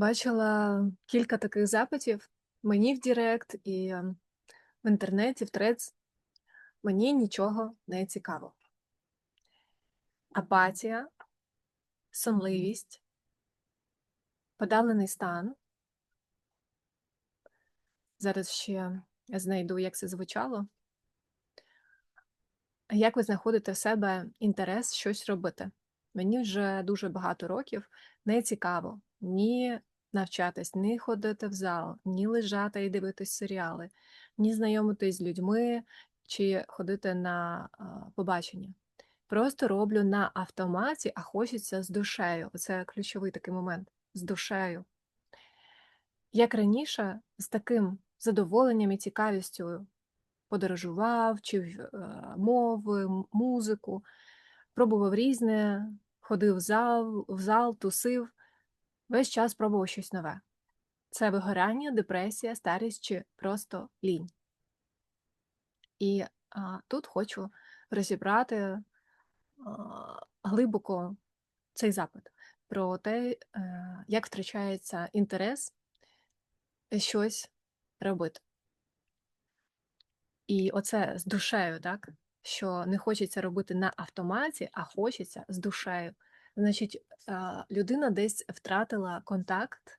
Бачила кілька таких запитів мені в Директ і ем, в інтернеті, в Threads. Мені нічого не цікаво. Апатія, сонливість, подавлений стан. Зараз ще знайду, як це звучало. Як ви знаходите в себе інтерес щось робити? Мені вже дуже багато років не цікаво ні навчатись, ні ходити в зал, ні лежати і дивитись серіали, ні знайомитись з людьми чи ходити на побачення. Просто роблю на автоматі, а хочеться з душею. Це ключовий такий момент з душею. Як раніше, з таким задоволенням і цікавістю подорожував, вчив мови, музику, пробував різне, ходив в зал, в зал, тусив, весь час пробував щось нове. Це вигорання, депресія, старість чи просто лінь. І а, тут хочу розібрати а, глибоко цей запит про те, е, як втрачається інтерес щось робити. І оце з душею, так? Що не хочеться робити на автоматі, а хочеться з душею. Значить, людина десь втратила контакт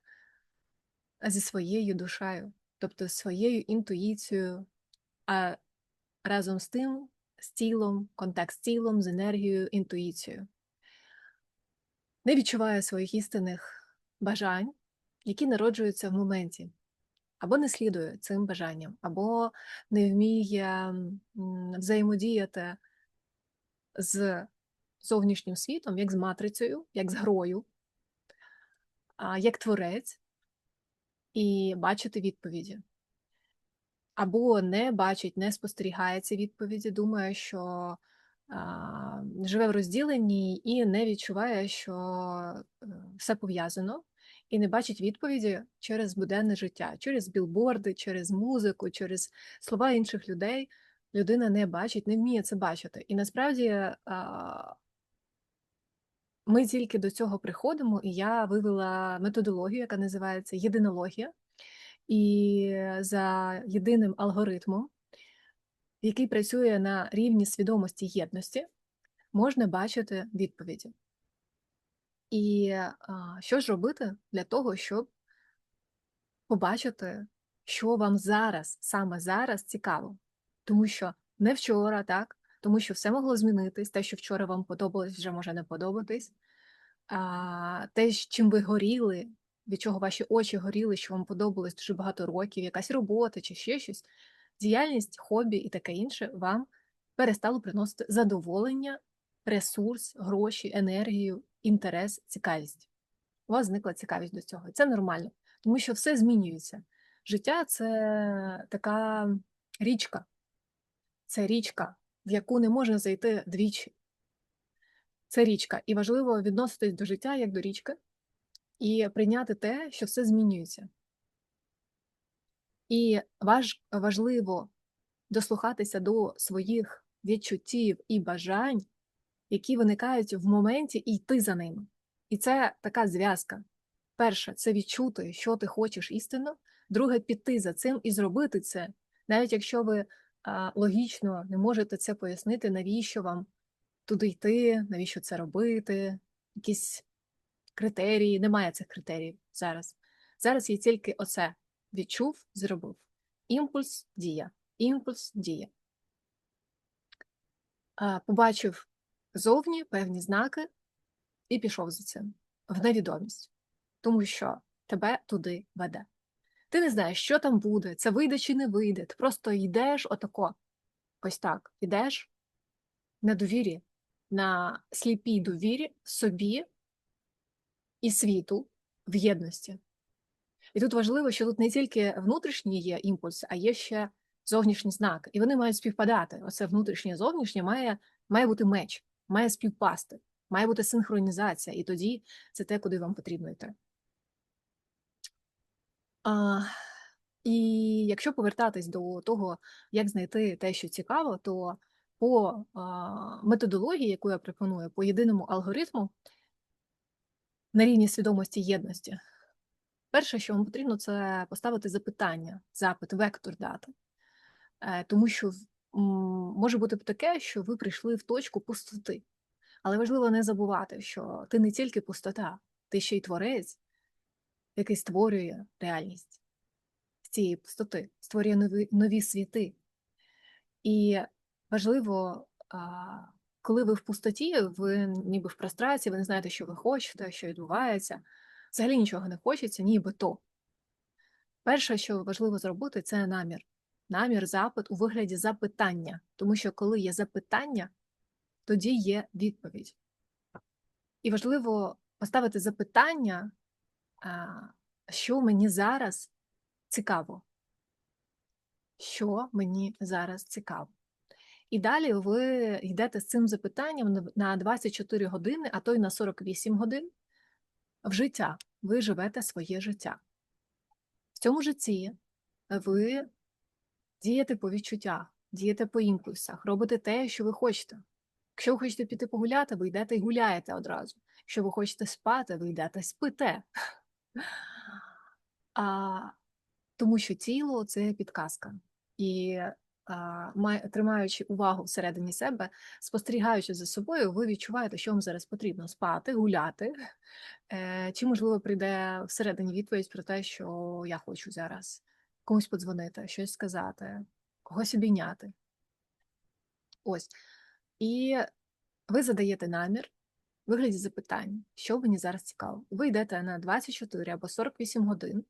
зі своєю душею, тобто своєю інтуїцією, а разом з тим, з тілом, контакт з тілом, з енергією, інтуїцією. Не відчуває своїх істинних бажань, які народжуються в моменті, або не слідує цим бажанням, або не вміє взаємодіяти з зовнішнім світом, як з матрицею, як з грою, як творець, і бачити відповіді. Або не бачить, не спостерігає ці відповіді, думає, що а, живе в розділенні і не відчуває, що е, все пов'язано, і не бачить відповіді через буденне життя, через білборди, через музику, через слова інших людей. Людина не бачить, не вміє це бачити. І насправді а, ми тільки до цього приходимо, і я вивела методологію, яка називається єдинологія, і за єдиним алгоритмом, який працює на рівні свідомості єдності, можна бачити відповіді. І а, що ж робити для того, щоб побачити, що вам зараз, саме зараз цікаво. Тому що не вчора, так? Тому що все могло змінитись, те, що вчора вам подобалось, вже може не подобатись. А, те, чим ви горіли, від чого ваші очі горіли, що вам подобалось дуже багато років, якась робота чи ще щось, діяльність, хобі і таке інше вам перестало приносити задоволення, ресурс, гроші, енергію, інтерес, цікавість. У вас зникла цікавість до цього. Це нормально, тому що все змінюється. Життя це така річка, це річка, в яку не можна зайти двічі. Це річка, і важливо відноситись до життя як до річки, і прийняти те, що все змінюється. І важ, важливо дослухатися до своїх відчуттів і бажань, які виникають в моменті, і йти за ними. І це така зв'язка. Перше, це відчути, що ти хочеш істинно. Друге, піти за цим і зробити це, навіть якщо ви логічно не можете це пояснити, навіщо вам туди йти, навіщо це робити, якісь критерії. Немає цих критеріїв зараз. Зараз є тільки оце: відчув, зробив. Імпульс дія, імпульс дія. Побачив зовні певні знаки і пішов за цим в невідомість, тому що тебе туди веде. Ти не знаєш, що там буде, це вийде чи не вийде. Ти просто йдеш отако. Ось так. Йдеш на довірі, на сліпій довірі собі і світу в єдності. І тут важливо, що тут не тільки внутрішній є імпульс, а є ще зовнішні знаки. І вони мають співпадати. Оце внутрішнє зовнішнє має, має бути меч, має співпасти, має бути синхронізація, і тоді це те, куди вам потрібно йти. А, і якщо повертатись до того, як знайти те, що цікаво, то по а, методології, яку я пропоную, по єдиному алгоритму на рівні свідомості єдності, Перше, що вам потрібно, це поставити запитання, запит, вектор дати. Е, Тому що може бути таке, що ви прийшли в точку пустоти. Але важливо не забувати, що ти не тільки пустота, ти ще й творець, який створює реальність цієї пустоти, створює нові, нові світи. І важливо, коли ви в пустоті, ви ніби в прострації, ви не знаєте, що ви хочете, що відбувається. Взагалі нічого не хочеться, ніби то. Перше, що важливо зробити, це намір. Намір, запит у вигляді запитання. Тому що коли є запитання, тоді є відповідь. І важливо поставити запитання, що мені зараз цікаво. Що мені зараз цікаво. І далі ви йдете з цим запитанням на- на 24 години, а то й на 48 годин в життя. Ви живете своє життя. В цьому житті ви дієте по відчуттях, дієте по імпульсах, робите те, що ви хочете. Якщо ви хочете піти погуляти, ви йдете і гуляєте одразу. Якщо ви хочете спати, ви йдете спите. А, тому що тіло це підказка. І а, тримаючи увагу всередині себе, спостерігаючи за собою, ви відчуваєте, що вам зараз потрібно спати, гуляти. Е, чи, можливо, прийде всередині відповідь про те, що я хочу зараз комусь подзвонити, щось сказати, когось обійняти. Ось. І ви задаєте намір вигляді запитань, що мені зараз цікаво. Ви йдете на 24 або 48 годин,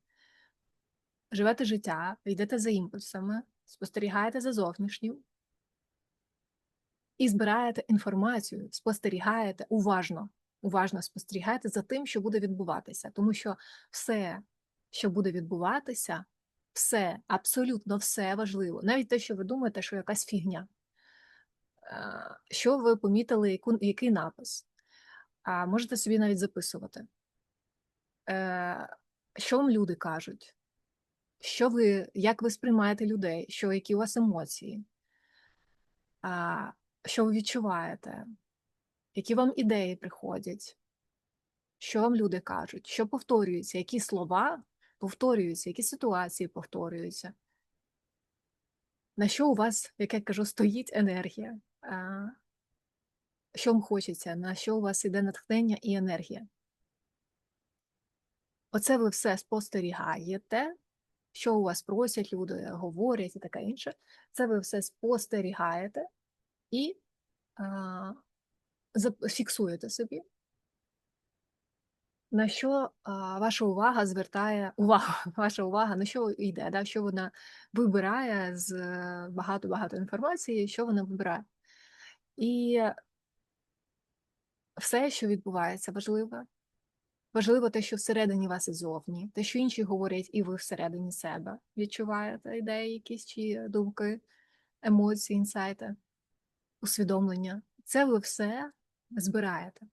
живете життя, йдете за імпульсами, спостерігаєте за зовнішнім і збираєте інформацію, спостерігаєте уважно, уважно спостерігаєте за тим, що буде відбуватися. Тому що все, що буде відбуватися, все, абсолютно все важливо. Навіть те, що ви думаєте, що якась фігня. Е, Що ви помітили, який напис? А можете собі навіть записувати. Е, Що вам люди кажуть? Що ви, як ви сприймаєте людей? Що, які у вас емоції? А, Що ви відчуваєте? Які вам ідеї приходять? Що вам люди кажуть? Що повторюється? Які слова повторюються, які ситуації повторюються? На що у вас, як я кажу, стоїть енергія? Що вам хочеться? На що у вас іде натхнення і енергія? Оце ви все спостерігаєте, що у вас просять люди, говорять і таке інше. Це ви все спостерігаєте і а, фіксуєте собі, на що а, ваша увага звертає увагу, ваша увага на що йде, да? що вона вибирає з е, багато-багато інформації, що вона вибирає. І все, що відбувається, важливе. Важливо те, що всередині вас і зовні, те, що інші говорять, і ви всередині себе відчуваєте ідеї, якісь чи думки, емоції, інсайти, усвідомлення. Це ви все збираєте.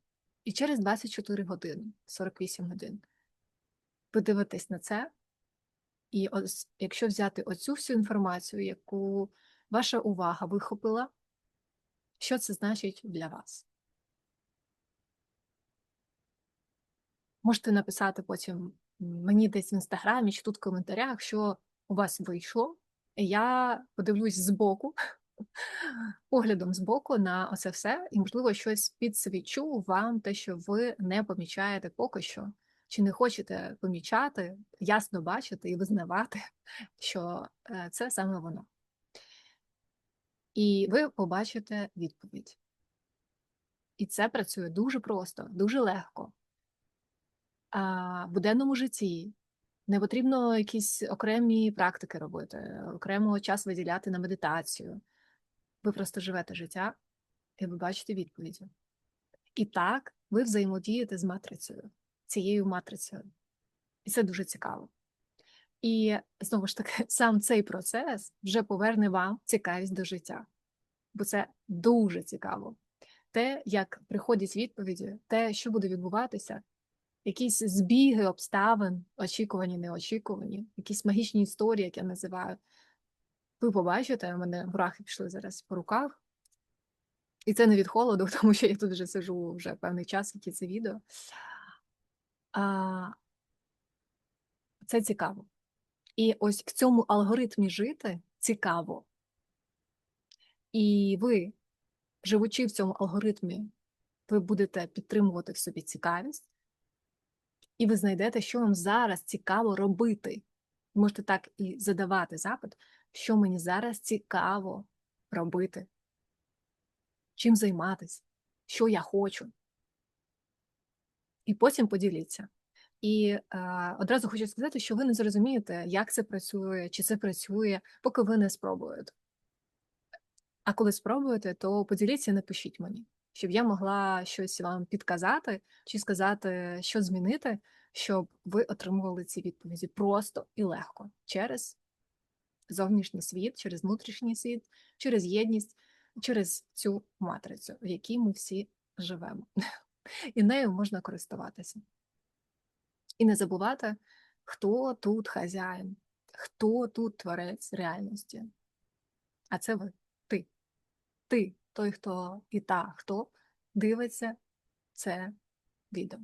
І через 24 години, 48 годин, ви дивитесь на це, і ось, якщо взяти оцю всю інформацію, яку ваша увага вихопила, що це значить для вас? Можете написати потім мені десь в інстаграмі чи тут в коментарях, що у вас вийшло. Я подивлюсь збоку, поглядом збоку на оце все, і, можливо, щось підсвічу вам, те, що ви не помічаєте поки що, чи не хочете помічати, ясно бачити і визнавати, що е, це саме воно. І ви побачите відповідь. І це працює дуже просто, дуже легко. А буденному житті не потрібно якісь окремі практики робити, окремо час виділяти на медитацію. Ви просто живете життя і ви бачите відповіді. І так ви взаємодієте з матрицею, цією матрицею. І це дуже цікаво. І знову ж таки, сам цей процес вже поверне вам цікавість до життя, бо це дуже цікаво. Те, як приходять відповіді, те, що буде відбуватися, якісь збіги обставин, очікувані, неочікувані, якісь магічні історії, як я називаю. Ви побачите, у мене мурахи пішли зараз по руках. І це не від холоду, тому що я тут вже сижу вже певний час, які це відео. А, це цікаво. І ось в цьому алгоритмі жити цікаво. І ви, живучи в цьому алгоритмі, ви будете підтримувати в собі цікавість, і ви знайдете, що вам зараз цікаво робити. Можете так і задавати запит, що мені зараз цікаво робити, чим займатися, що я хочу. І потім поділіться. І е, одразу хочу сказати, що ви не зрозумієте, як це працює, чи це працює, поки ви не спробуєте. А коли спробуєте, то поділіться, напишіть мені, щоб я могла щось вам підказати чи сказати, що змінити, щоб ви отримували ці відповіді просто і легко через зовнішній світ, через внутрішній світ, через єдність, через цю матрицю, в якій ми всі живемо. І нею можна користуватися. І не забувати, хто тут хазяїн, хто тут творець реальності. А це ви, ти. Ти, той, хто і та, хто дивиться це відео.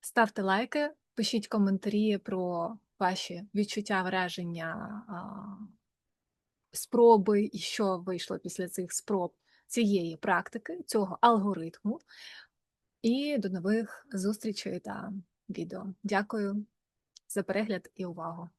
Ставте лайки, пишіть коментарі про ваші відчуття, враження, спроби і що вийшло після цих спроб цієї практики, цього алгоритму. І до нових зустрічей та відео. Дякую за перегляд і увагу.